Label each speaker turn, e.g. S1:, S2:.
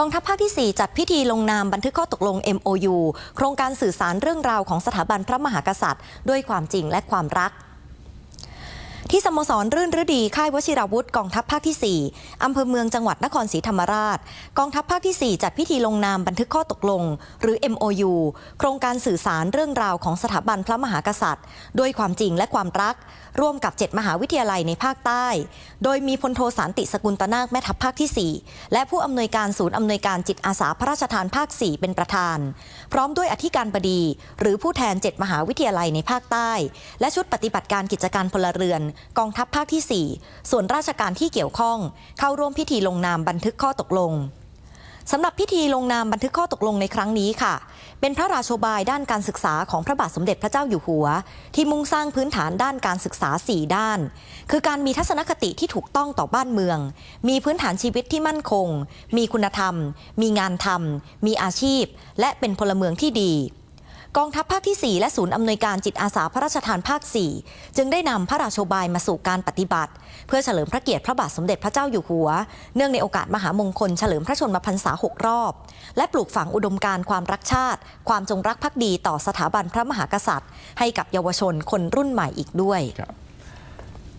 S1: กองทัพภาคที่ 4 จัดพิธีลงนามบันทึกข้อตกลง MOU โครงการสื่อสารเรื่องราวของสถาบันพระมหากษัตริย์ ด้วยความจริงและความรัก ที่สโมสรรื่นฤดีค่ายวชิราวุธกองทัพภาคที่ 4 อำเภอเมืองจังหวัดนครศรีธรรมราช กองทัพภาคที่ 4 จัดพิธีลงนามบันทึกข้อตกลง หรือ MOU โครงการสื่อสารเรื่องราวของสถาบันพระมหากษัตริย์ ด้วยความจริงและความรัก ร่วมกับ 7 มหาวิทยาลัยในภาคใต้ โดยมีพลโทสารติสกุลตนาคแม่ทัพภาคที่ 4 และผู้อำนวยการศูนย์อำนวยการจิตอาสาพระราชทานภาค 4 เป็นประธาน พร้อมด้วยอธิการบดี หรือผู้แทน 7 มหาวิทยาลัยในภาคใต้ และชุดปฏิบัติการกิจการพลเรือนกองทัพภาคที่ 4 ส่วนราชการที่เกี่ยวข้อง เข้าร่วมพิธีลงนามบันทึกข้อตกลงสำหรับพิธีลงนามบันทึกข้อตกลงในครั้งนี้ค่ะ เป็นพระราโชบายด้านการศึกษาของพระบาทสมเด็จพระเจ้าอยู่หัว ที่มุ่งสร้างพื้นฐานด้านการศึกษา 4 ด้าน คือการมีทัศนคติที่ถูกต้องต่อบ้านเมือง มีพื้นฐานชีวิตที่มั่นคง มีคุณธรรม มีงานทำมีอาชีพ และเป็นพลเมืองที่ดี กองทัพภาคที่ 4 และศูนย์อำนวยการจิตอาสาพระราชทานภาค 4 จึงได้นำพระราชบายมาสู่การปฏิบัติ เพื่อเฉลิมพระเกียรติพระบาทสมเด็จพระเจ้าอยู่หัว เนื่องในโอกาสมหามงคลเฉลิมพระชนมพรรษา 6 รอบ และปลูกฝังอุดมการความรักชาติ ความจงรักภักดีต่อสถาบันพระมหากษัตริย์ ให้กับเยาวชนคนรุ่นใหม่อีกด้วย
S2: ครับ